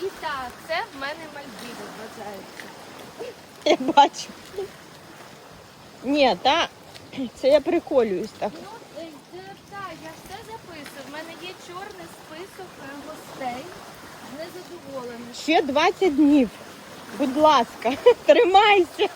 І так, це в мене Мальдіви вважається. Я бачу. Ні, та це я приколююсь так. Ну, е, е, так, я все записую. В мене є чорний список е, гостей незадоволених. Ще 20 днів. Будь ласка, тримайся.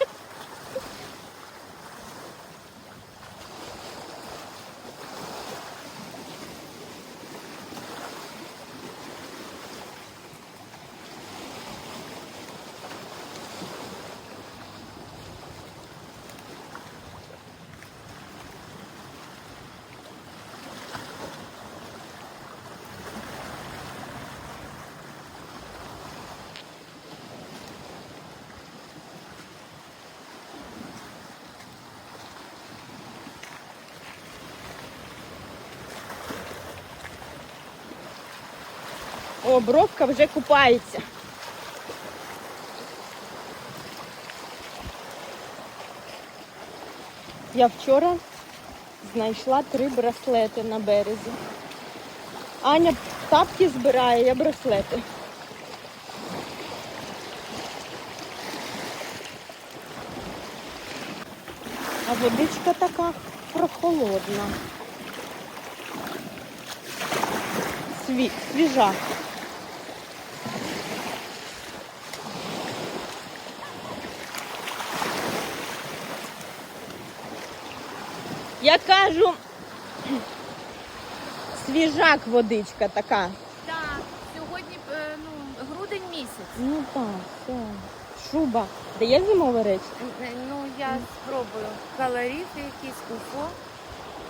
О, бровка вже купається. Я вчора знайшла три браслети на березі. Аня тапки збирає, я браслети. А водичка така прохолодна. Свіжа. Я кажу, свіжак водичка така. Так, сьогодні е, ну, грудень місяць. Ну так, все. Шуба. Де є зимове речі? Е, Ну, я спробую калоріти якісь уфо.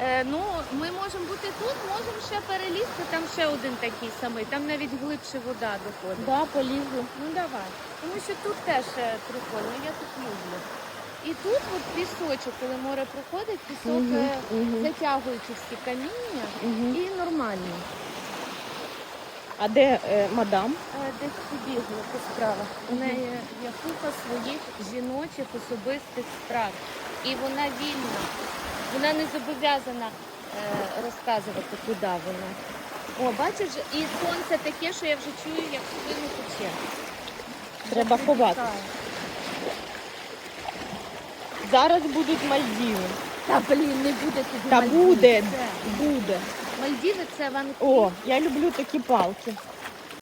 Е, ну, ми можемо бути тут, можемо ще перелізти, там ще один такий самий, там навіть глибше вода доходить. Да, полізли. Ну давай. Тому що тут теж е, прикольно, я тут люблю. І тут от пісочок, коли море проходить, пісок Мгм, е, мгм. затягуючи всі каміння Мгм. і нормальний. А де е, мадам? Е, Десь побігла по справах. У неї є купа своїх жіночих особистих справ. І вона вільна. Вона не зобов'язана е, розказувати, куди вона. О, бачиш, і сонце таке, що я вже чую, як спину тече. Треба ховати. Зараз будуть Мальдіви. Та блін, не буде тобі Та Мальдіви. буде, Це. буде. Мальдіви це Ванкувер. О, я люблю такі палки.